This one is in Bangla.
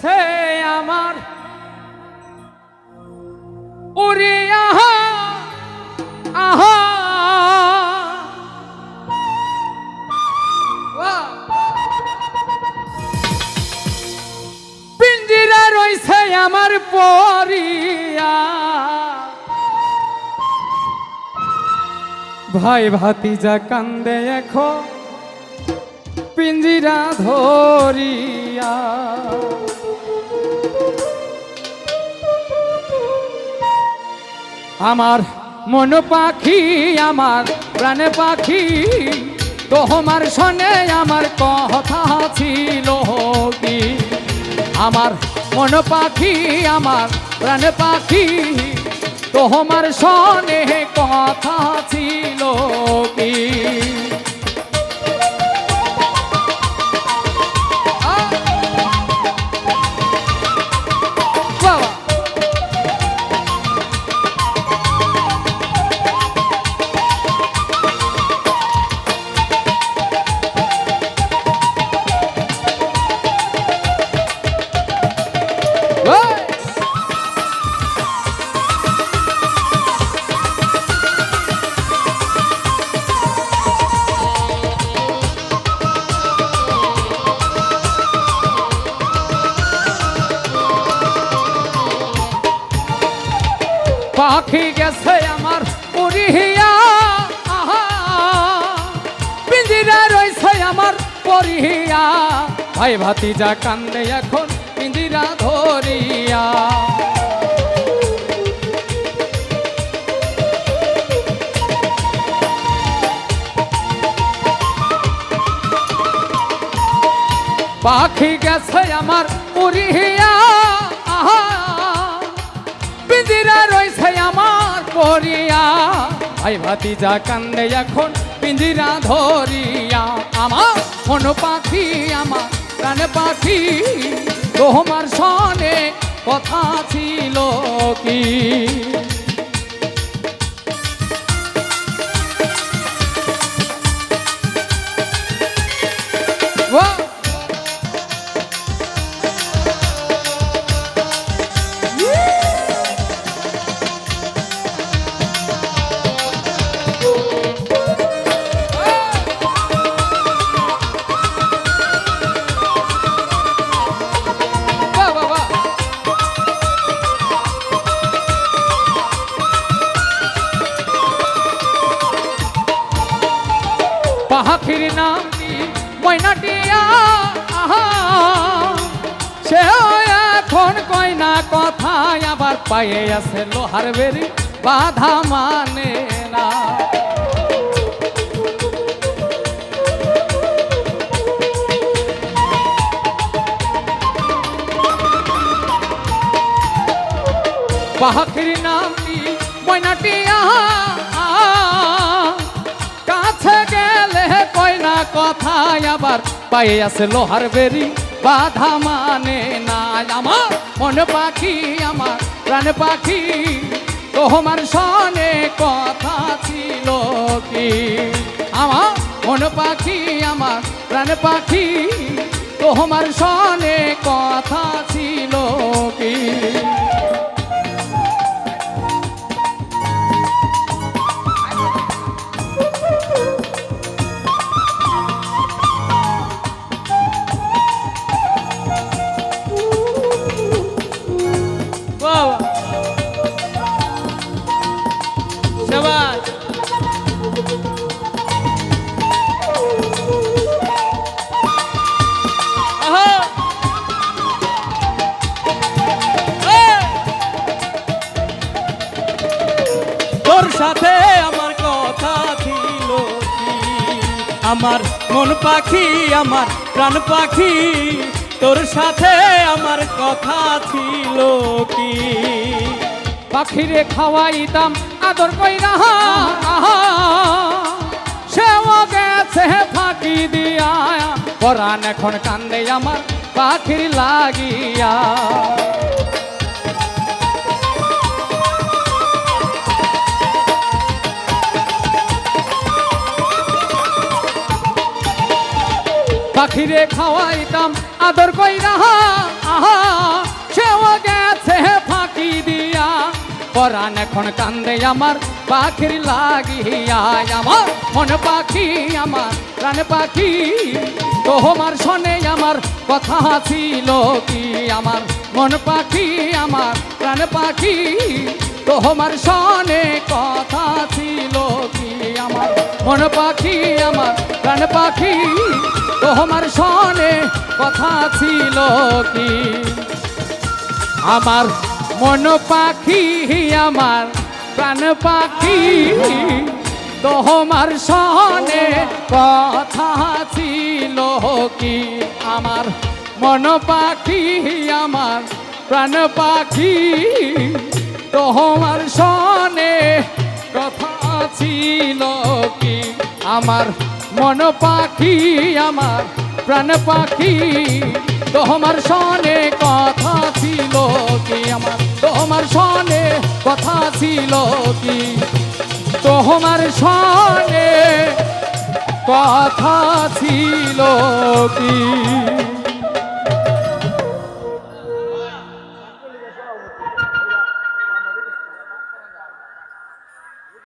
সে আমার। উড়ি আহা আহা! পিঞ্জিরা রইছে আমার পরিয়া। ভাই ভাতিজা কান্দে এখন পিঞ্জিরা ধরিয়া। আমার মন পাখি, আমার প্রাণে পাখি তোমার সনে আমার কথা ছিল কি? আমার মন পাখি, আমার প্রাণ পাখি তোমার সনে কথা ছিল কি? গেছে আমার আহা। পিঞ্জিরা রয়েছে আমার পরিয়া ভাই ভাতিজা কান্দে এখন পিঞ্জিরা ধরিয়া। পাখি গেছে আমার উড়িয়া আমার আই ভাতিজা কান্দে এখন, পিঞ্জিরা ধরিয়া। আমার কোন পাখি, আমার প্রাণ পাখি তোমার সনে কথা ছিল কি? আহা সে এখন কয় না কথায় আবার পায়ে আছে লোহার বেরি বাধা মানে না। পাখির নাম ময়নাটিয়া কথায় আবার পায়ে আছে লোহার বেরি। বাধা মানে না আমার মন পাখি, আমার প্রাণ পাখি। তোমার সনে কথা ছিল কি? আমার মন পাখি, আমার প্রাণ পাখি। তোমার সনে কথা ছিল কি? আমার মন পাখি, আমার প্রাণ পাখি। তোর সাথে আমার কথা ছিল কি? পাখিরে খাওয়াইতাম আদর কইরা আহা সেও গেছে ফাঁকি দিয়া, পরাণ এখন কান্দে আমার পাখির লাগিয়া। খিরে খাওয়াইতাম, আদর কইরা, আহা সেও গেছে ফাঁকি দিয়া। পরান এখন কান্দে আমার, পাখির লাগিয়া। আমার মন পাখি, আমার প্রাণ পাখি, তোমার শোনে আমার কথা ছিল কি? আমার মন পাখি, আমার প্রাণ পাখি, তোমার শোনে কথা ছিল কি? মন পাখি আমার, প্রাণ পাখি তোমার শোনে কথা ছিল কি? আমার মন পাখি আমার, প্রাণ পাখি তোমার সনে কথা ছিল কি? আমার মন পাখি আমার, প্রাণ পাখি তোমার সনে ছিল কি? আমার মন পাখি, আমার প্রাণ পাখি। তোমার সনে কথা ছিল কি? আমার তোমার সনে কথা ছিল কি? তোমার সনে কথা ছিল কি?